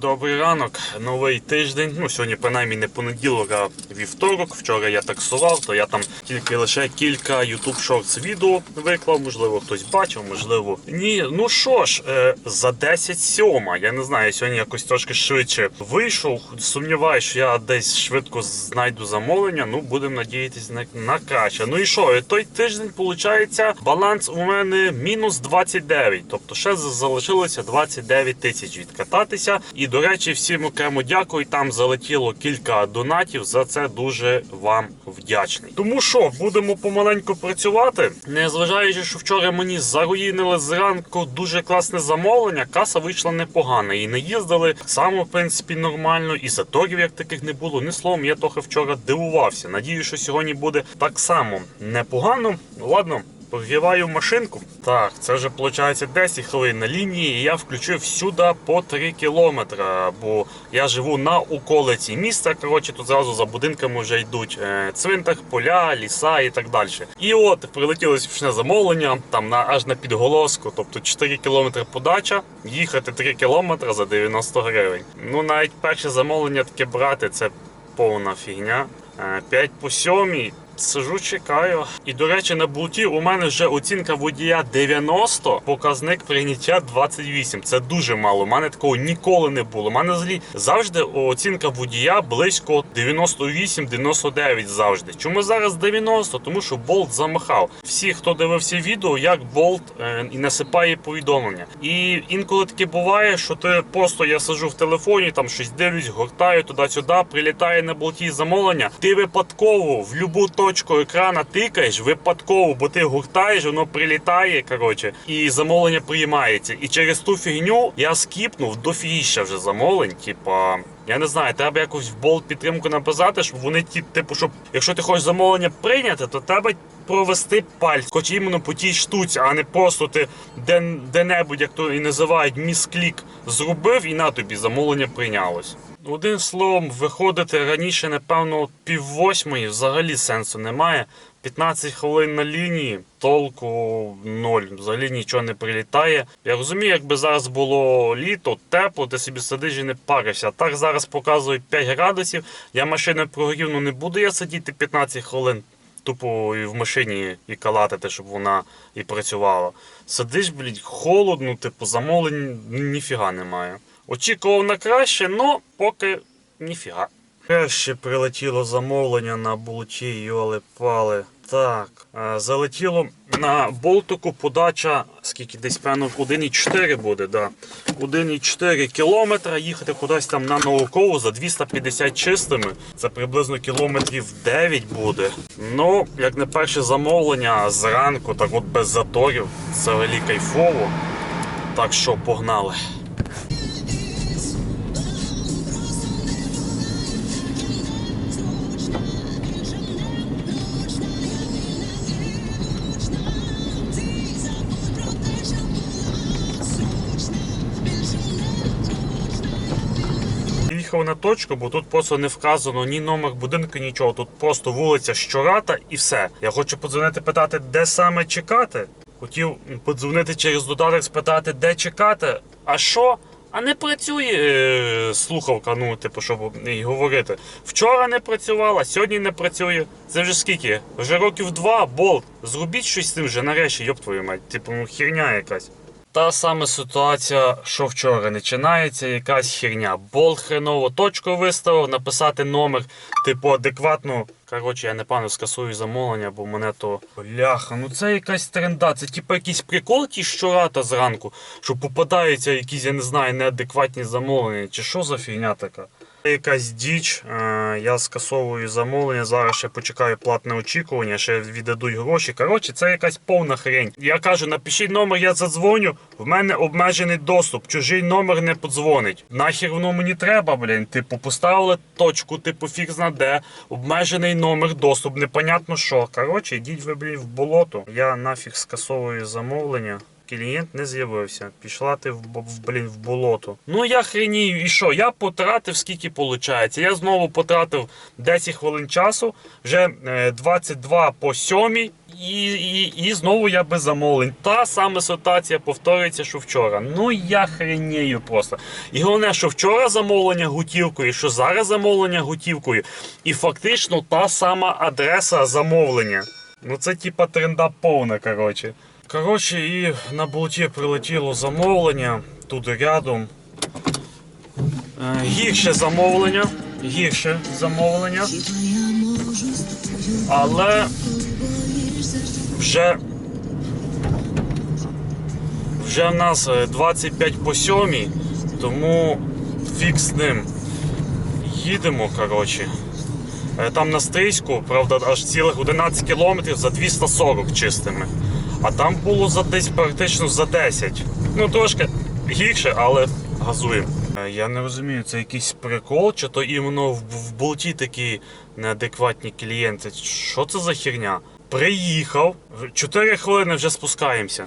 Добрий ранок, новий тиждень. Ну сьогодні принаймні не понеділок, а вівторок. Вчора я таксував, то я там тільки лише кілька YouTube Shorts відео виклав. Можливо, хтось бачив, можливо, ні. Ну що ж, е, за 10 сьома. Я не знаю, сьогодні якось трошки швидше вийшов. Сумніваюся, що я десь швидко знайду замовлення. Ну будемо надіятися на, на краще. Ну і що? Той тиждень виходить, баланс у мене мінус 29. Тобто ще залишилося 29 тисяч відкататися. І до речі, всім окремо дякую. Там залетіло кілька донатів. За це дуже вам вдячний. Тому що будемо помаленьку працювати. Незважаючи, що вчора мені заруїнили зранку дуже класне замовлення. Каса вийшла непогана. І не їздили само, в принципі, нормально. І заторів як таких не було. Ні словом, я трохи вчора дивувався. Надію, що сьогодні буде так само непогано. Ну ладно. Прогріваю машинку. Так, це вже виходить 10 хвилин на лінії, і я включив сюди по 3 кілометри. Бо я живу на околиці міста. Коротше, тут зразу за будинками вже йдуть е, цвинтар, поля, ліса і так далі. І от прилетіло смішне замовлення, там на аж на підголоску, тобто 4 кілометри подача, їхати 3 кілометри за 90 гривень. Ну навіть перше замовлення таке брати, це повна фігня. Е, 5 по 7. Сижу, чекаю. І до речі, на болті у мене вже оцінка водія 90, показник прийняття 28. Це дуже мало. У мене такого ніколи не було. У мене взагалі завжди оцінка водія близько 98-99 завжди. Чому зараз 90? Тому що болт замахав. Всі, хто дивився відео, як болт е, насипає повідомлення. І інколи таке буває, що ти просто я сижу в телефоні, там щось дивлюсь, гортаю туди-сюди, прилітає на болті замовлення. Ти випадково в будь-яку точку екрана тикаєш, випадково, бо ти гуртаєш, воно прилітає, коротше, і замовлення приймається. І через ту фігню я скіпнув до фігіща вже замовлень. Типа, я не знаю, треба якось в болт підтримку написати, щоб вони ті, типу, щоб якщо ти хочеш замовлення прийняти, то треба. Провести пальць, хоч іменно по тій штуці, а не просто ти де, де-небудь, як то і називають, місклік зробив і на тобі замовлення прийнялось. Одним словом, виходити раніше, напевно, пів восьмої взагалі сенсу немає. 15 хвилин на лінії, толку ноль. Взагалі нічого не прилітає. Я розумію, якби зараз було літо, тепло, ти собі сидиш і не паришся. Так зараз показують 5 градусів. Я машину прогрів, ну не буду я сидіти 15 хвилин. Тупо і в машині і калатити, щоб вона і працювала. Сидиш, блядь, холодно, типу, замовлень ніфіга немає. Очікував на краще, но поки ніфіга. Краще прилетіло замовлення на болті, йоли пали. Так, е, залетіло на болтику подача, скільки десь певно 1,4 буде, да. 1,4 кілометра, їхати кудись там на наукову за 250 чистими. Це приблизно кілометрів 9 буде. Ну, як не перше замовлення зранку, так от без заторів, це взагалі кайфово. Так що погнали. Їхав на точку, бо тут просто не вказано ні номер будинку, нічого. Тут просто вулиця Щората і все. Я хочу подзвонити, питати, де саме чекати. Хотів подзвонити через додаток, спитати, де чекати. А що? А не працює е, слухавка, ну, типу, щоб і говорити. Вчора не працювала, сьогодні не працює. Це вже скільки? Вже років два, болт. Зробіть щось з цим вже нарешті, йоп твою мать. Типу, ну херня якась. Та сама ситуація, що вчора починається якась херня. Болт хреново точку виставив, написати номер, типу, адекватно. Коротше, я напевно скасую замовлення, бо мене то бляха. Ну це якась тренда. Це типу якийсь прикол ті щората зранку, що попадаються якісь, я не знаю, неадекватні замовлення. Чи що за фігня така? Якась діч, е, я скасовую замовлення. Зараз ще почекаю платне очікування, ще віддадуть гроші. Коротше, це якась повна хрень. Я кажу, напишіть номер, я задзвоню. В мене обмежений доступ. Чужий номер не подзвонить. Нахер воно мені треба, блін. Типу, поставили точку, типу фіг зна де, обмежений номер, доступ, непонятно що. Коротше, йдіть ви, блін, в болото. Я нафіг скасовую замовлення. Клієнт не з'явився. Пішла ти в, в блін в болото. Ну я хренію, і що? Я потратив скільки виходить? Я знову потратив 10 хвилин часу, вже е, 22 по 7. і, і, і знову я без замовлень. Та сама ситуація повторюється, що вчора. Ну я хренію просто. І головне, що вчора замовлення готівкою, що зараз замовлення готівкою, і фактично та сама адреса замовлення. Ну це типа тренда повна, коротше. Коротше, і на болті прилетіло замовлення тут рядом. Е, Гірше замовлення. Гірше замовлення. Але вже, вже в нас е, 25 по 7, тому фік з ним. Їдемо, коротше. Е, Там на Стрийську, правда, аж цілих 11 кілометрів за 240 чистими. А там було за десь практично за 10. Ну трошки гірше, але газуємо. Е, Я не розумію, це якийсь прикол, чи то іменно в, болті такі неадекватні клієнти. Що це за херня? Приїхав, 4 хвилини вже спускаємося.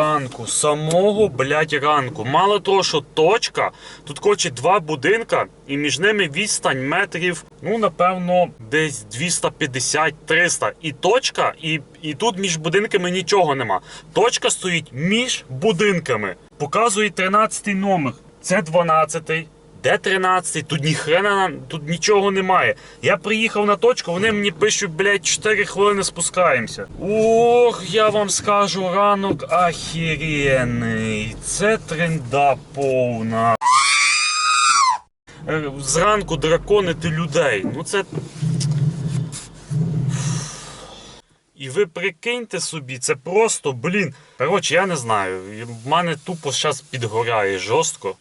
Ранку, самого блядь, ранку. Мало того, що точка, тут коротше два будинка, і між ними відстань метрів, ну напевно, десь 250-300. І точка, і, і тут між будинками нічого нема. Точка стоїть між будинками. Показує 13-й номер. Це 12. Де 13? Тут ніхрена тут нічого немає. Я приїхав на точку, вони мені пишуть, блядь, 4 хвилини спускаємося. Ох, я вам скажу, ранок ахіренний. Це тренда повна. Е, Зранку драконити людей. Ну це. І ви прикиньте собі, це просто, блін. Коротше, я не знаю. В мене тупо зараз підгоряє жорстко.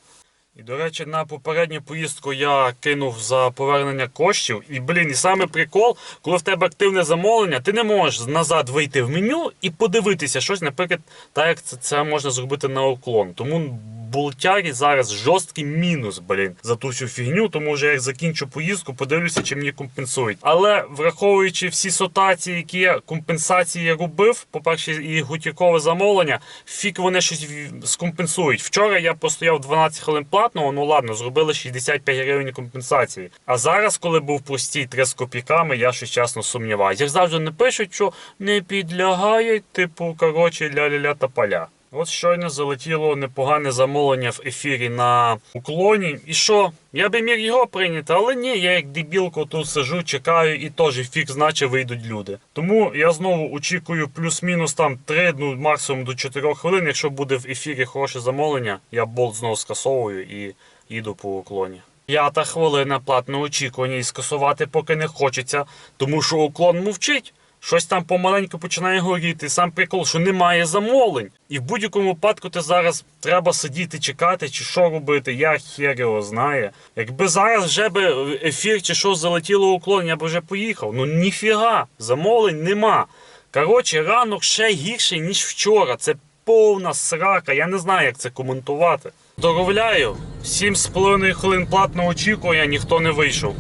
І, до речі, на попередню поїздку я кинув за повернення коштів. І, блін, і саме прикол, коли в тебе активне замовлення, ти не можеш назад вийти в меню і подивитися щось, наприклад, так як це, це можна зробити на уклон. Тому болтярі зараз жорсткий мінус, блін, за ту всю фігню, тому вже як закінчу поїздку, подивлюся, чи мені компенсують. Але враховуючи всі ситуації, які я компенсації я робив, по-перше, і готівкове замовлення, фік вони щось скомпенсують. Вчора я постояв 12 хвилин платного, ну ладно, зробили 65 гривень компенсації. А зараз, коли був простій 3 з копійками, я щось чесно сумніваюся. Як завжди не пишуть, що не підлягає, типу, коротше, ля-ля-ля та поля. От щойно залетіло непогане замовлення в ефірі на уклоні. І що? Я би міг його прийняти, але ні, я як дебілко тут сижу, чекаю і теж фік значить вийдуть люди. Тому я знову очікую плюс-мінус там 3, ну максимум до 4 хвилин. Якщо буде в ефірі хороше замовлення, я болт знову скасовую і їду по уклоні. П'ята хвилина платного очікування і скасувати поки не хочеться, тому що уклон мовчить. Щось там помаленьку починає горіти. Сам прикол, що немає замовлень. І в будь-якому випадку ти зараз треба сидіти, чекати, чи що робити. Я хер його знає. Якби зараз вже би ефір чи що залетіло уклон, я б вже поїхав. Ну ніфіга, замовлень нема. Коротше, ранок ще гірший, ніж вчора. Це повна срака. Я не знаю, як це коментувати. Доровляю, 7,5 хвилин платного очікування, ніхто не вийшов.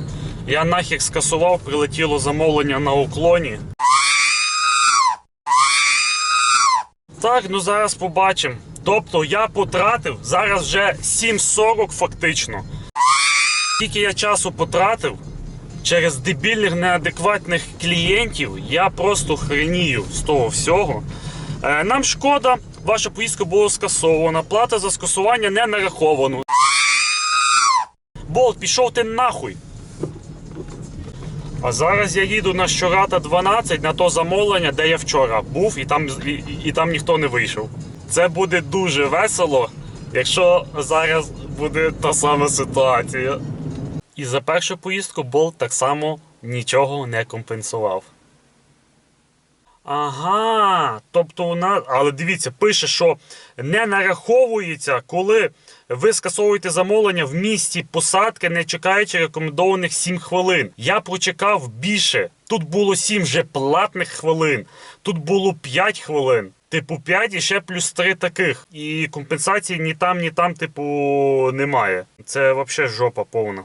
Я нахер скасував, прилетіло замовлення на уклоні. Так, ну зараз побачимо. Тобто я потратив зараз вже 7.40 фактично. Скільки я часу потратив через дебільних неадекватних клієнтів, я просто хренію з того всього. Е, Нам шкода, ваша поїздка була скасована, плата за скасування не нараховано. Болт, пішов ти нахуй. А зараз я їду на Щората 12 на то замовлення, де я вчора був, і там, і, і- там ніхто не вийшов. Це буде дуже весело, якщо зараз буде та сама ситуація. І за першу поїздку Болт так само нічого не компенсував. Ага, тобто у нас, але дивіться, пише, що не нараховується, коли ви скасовуєте замовлення в місті посадки, не чекаючи рекомендованих 7 хвилин. Я прочекав більше. Тут було 7 вже платних хвилин, тут було 5 хвилин. Типу 5 і ще плюс 3 таких. І компенсації ні там, ні там, типу, немає. Це взагалі жопа повна.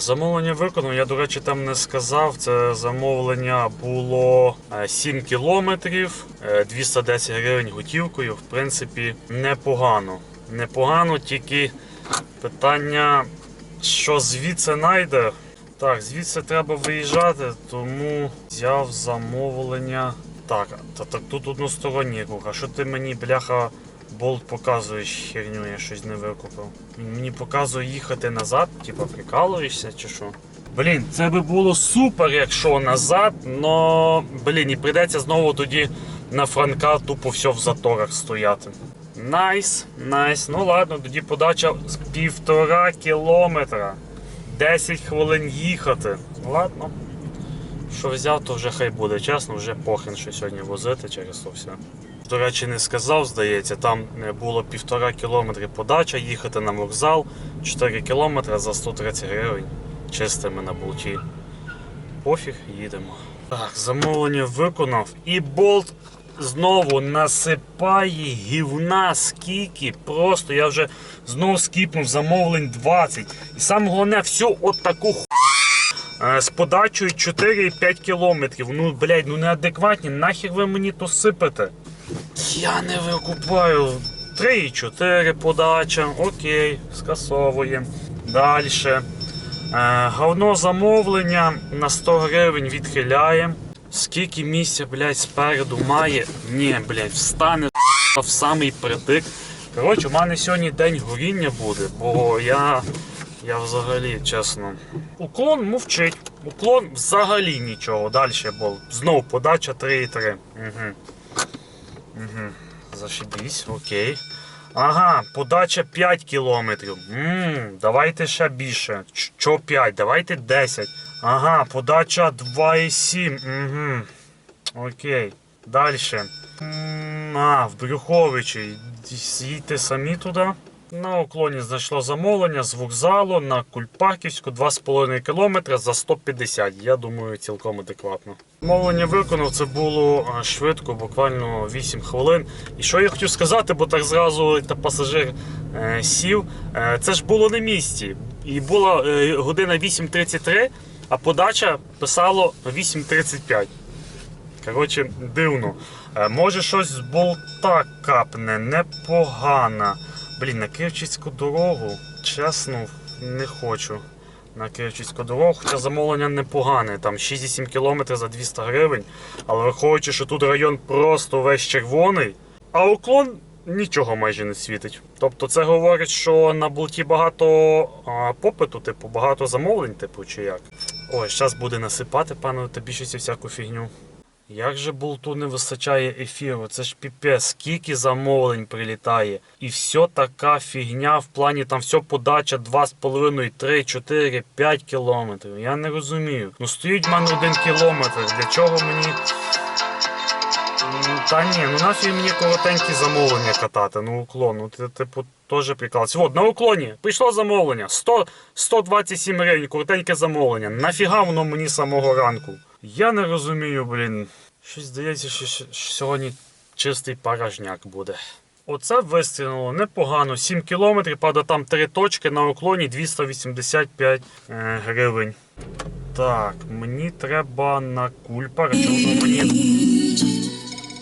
Замовлення виконано, я, до речі, там не сказав. Це замовлення було е, 7 кілометрів, е, 210 гривень готівкою. В принципі, непогано. Непогано, тільки питання, що звідси найде. Так, звідси треба виїжджати, тому взяв замовлення. Так, та так тут односторонній рух. А що ти мені, бляха, болт показуєш херню, я щось не викупив. Він мені показує їхати назад, типа прикалуєшся чи що? Блін, це би було супер, якщо назад, но блін, і прийдеться знову тоді на Франка тупо все в заторах стояти. Найс, найс. Ну ладно, тоді подача з півтора кілометра. 10 хвилин їхати. Ладно. Що взяв, то вже хай буде. Чесно, вже похрен, що сьогодні возити через то все. До речі, не сказав, здається, там е, було півтора кілометри подача, їхати на вокзал, 4 кілометри за 130 гривень. Чистими на болті. Пофіг, їдемо. Так, замовлення виконав. І болт знову насипає гівна скільки. Просто я вже знову скіпнув замовлень 20. І саме головне, всю от таку ху... Е, з подачею 4,5 кілометрів. Ну, блядь, ну неадекватні. Нахер ви мені то сипете? Я не викупаю. 3,4 подача. Окей, скасовуємо. Далі. Е, говно замовлення на 100 гривень відхиляємо. Скільки місця, блядь, спереду має? Ні, блядь, встане в самий притик. Коротше, у мене сьогодні день горіння буде, бо я. Я взагалі, чесно. Уклон мовчить. Уклон взагалі нічого. Далі був. Знов подача 3,3. Угу. Угу. Зашибісь, окей. Ага, подача 5 кілометрів. Ммм, давайте ще більше. Що Чо 5? Давайте 10. Ага, подача 2,7. Угу. Окей. Далі. А, в Брюховичі. Їдьте самі туди. На уклоні знайшло замовлення з вокзалу на Кульпаківську 2,5 км за 150. Я думаю, цілком адекватно. Замовлення виконав, це було швидко, буквально 8 хвилин. І що я хотів сказати, бо так зразу та пасажир е, сів. Е, це ж було на місці. І була е, година 8.33, а подача писало 8.35. Коротше, дивно. Е, Може щось з болта капне, непогано. Блін, на Київчицьку дорогу, чесно, не хочу. На Київчицьку дорогу, хоча замовлення непогане, там 6,7 км за 200 гривень. Але враховуючи, що тут район просто весь червоний, а уклон нічого майже не світить. Тобто це говорить, що на болті багато а, попиту, типу, багато замовлень, типу, чи як. Ой, зараз буде насипати, пане, щось і всяку фігню. Як же болту не вистачає ефіру? Це ж піпець, скільки замовлень прилітає. І все така фігня в плані там все подача 2,5, 3, 4, 5 кілометрів. Я не розумію. Ну стоїть в мене один кілометр. Для чого мені. Ну, Та ні, ну нафіг мені коротенькі замовлення катати, ну уклон. Ну ти типу теж прикалується. От на уклоні прийшло замовлення. 100, 127 гривень, коротеньке замовлення. Нафіга воно мені самого ранку? Я не розумію, блін. Щось здається, що, сьогодні чистий паражняк буде. Оце вистрілило непогано. 7 кілометрів, правда, там три точки на уклоні 285 е, гривень. Так, мені треба на кульпар. Воно мені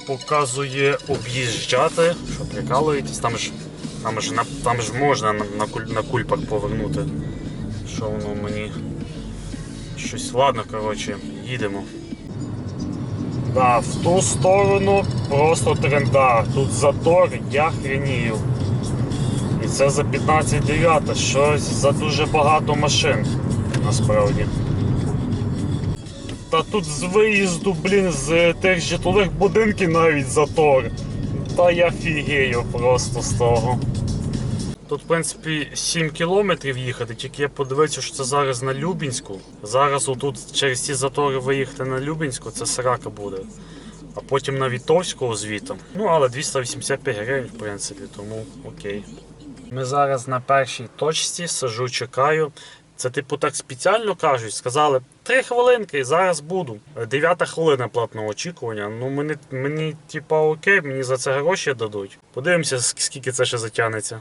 показує об'їжджати. Що прикалуєтесь? Там ж, там ж, там ж можна на, на, куль, на кульпах повернути. Що воно мені. Щось ладно, коротше, їдемо. Да, в ту сторону просто тренда. Тут затор, я хренію. І це за 15.9, щось за дуже багато машин. Насправді. Та тут з виїзду, блін, з тих житлових будинків навіть затор. Та я фігею просто з того. Тут, в принципі, 7 кілометрів їхати, тільки я подивився, що це зараз на Любінську. Зараз отут через ці затори виїхати на Любінську, це срака буде. А потім на Вітовського звітом. Ну, але 285 гривень, в принципі, тому окей. Ми зараз на першій точці сижу, чекаю. Це, типу, так спеціально кажуть, сказали, три хвилинки зараз буду. Дев'ята хвилина платного очікування. Ну, мені, мені типа, окей, мені за це гроші дадуть. Подивимося, скільки це ще затягнеться.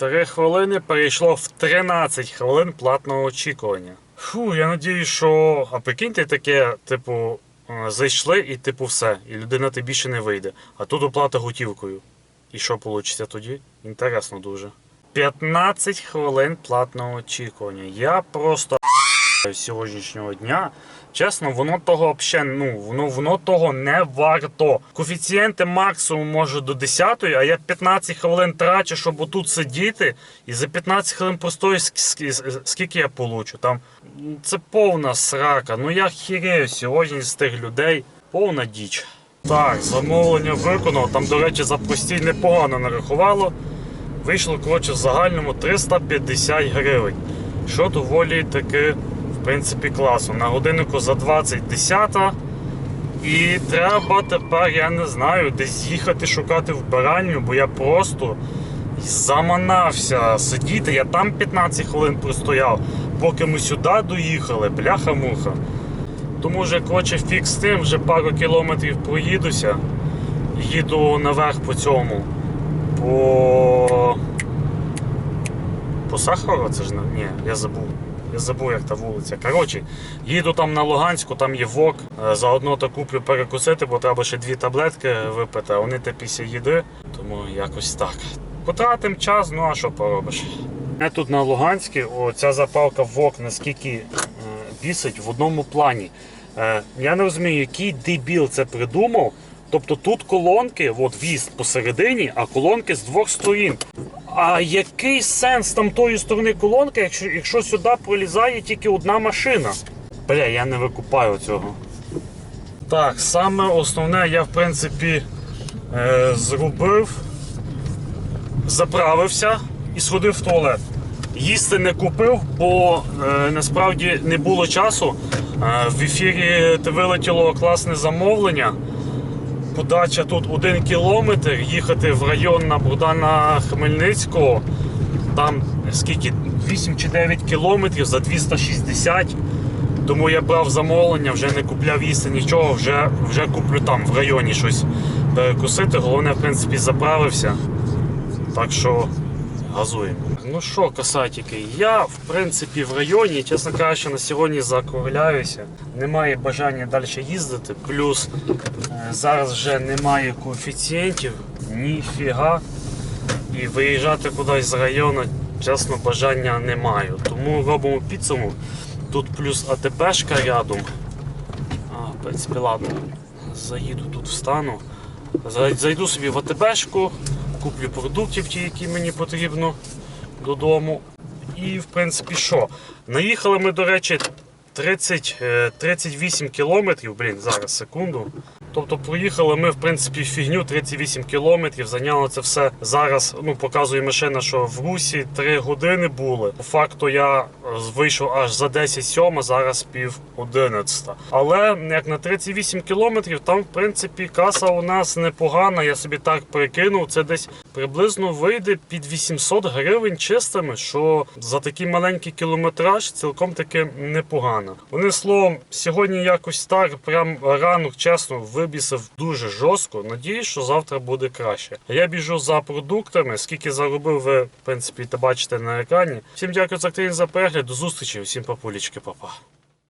Три хвилини перейшло в 13 хвилин платного очікування. Фу, я надію, що. А прикиньте таке, типу, е, зайшли і типу все, і людина ти більше не вийде. А тут оплата готівкою. І що вийде тоді? Інтересно дуже. 15 хвилин платного очікування. Я просто сьогоднішнього дня. Чесно, воно того взагалі, ну, воно, воно того не варто. Коефіцієнти максимум може до 10, а я 15 хвилин трачу, щоб отут сидіти, і за 15 хвилин ск- скільки я получу? Там це повна срака. Ну я хірею сьогодні з тих людей. Повна діч. Так, замовлення виконав. Там, до речі, за постій непогано нарахувало. Вийшло, коротше, в загальному 350 гривень. Що доволі таки, в принципі, класно. На годиннику за 20 десята. І треба тепер, я не знаю, десь їхати шукати вбиральню, бо я просто заманався сидіти. Я там 15 хвилин простояв, поки ми сюди доїхали, бляха-муха. Тому вже, коротше, фік з тим, вже пару кілометрів проїдуся. Їду наверх по цьому. По. По Сахару це ж не. Ні, я забув. Я забув, як та вулиця. Коротше, їду там на Луганську, там є вок. Е, Заодно то куплю перекусити, бо треба ще дві таблетки випити, а вони те після їди. Тому якось так. Потратим час, ну а що поробиш? Я тут на Луганській, о, ця запалка вок наскільки е, бісить в одному плані. Е, я не розумію, який дебіл це придумав. Тобто тут колонки, от в'їзд посередині, а колонки з двох сторін. А який сенс там тої сторони колонки, якщо, якщо сюди пролізає тільки одна машина? Бля, я не викупаю цього. Так, саме основне я в принципі е, зробив, заправився і сходив в туалет. Їсти не купив, бо е, насправді не було часу. Е, в ефірі те вилетіло класне замовлення. Подача тут один кілометр, їхати в район на Богдана Хмельницького. Там скільки 8 чи 9 кілометрів за 260. Тому я брав замовлення, вже не купляв їсти нічого, вже, вже куплю там в районі щось перекусити. Головне, в принципі, заправився. Так що газуємо. Ну що, касатики, я в принципі в районі, чесно кажучи, на сьогодні закругляюся. Немає бажання далі їздити. Плюс е, зараз вже немає коефіцієнтів, ніфіга. І виїжджати кудись з району, чесно, бажання не маю. Тому робимо підсумок. Тут плюс АТБшка рядом. А, в принципі, ладно. Заїду тут встану. Зайду собі в АТБшку, куплю продуктів, ті, які мені потрібно додому. І в принципі що? Наїхали ми, до речі, 30, е, 38 кілометрів. Блін, зараз секунду. Тобто проїхали ми, в принципі, фігню 38 кілометрів. Зайняло це все зараз. Ну, показує машина, що в Русі 3 години були. По факту я е, вийшов аж за 10 сьома, зараз пів 11. Але як на 38 кілометрів, там, в принципі, каса у нас непогана. Я собі так перекинув. Це десь приблизно вийде під 800 гривень чистими, що за такий маленький кілометраж цілком таки непогано. Вони словом, сьогодні якось так, прям ранок, чесно, вибісив дуже жорстко. Надіюсь, що завтра буде краще. Я біжу за продуктами. Скільки заробив, ви в принципі та бачите на екрані. Всім дякую за активність за перегляд. До зустрічі, всім папулічки, папа.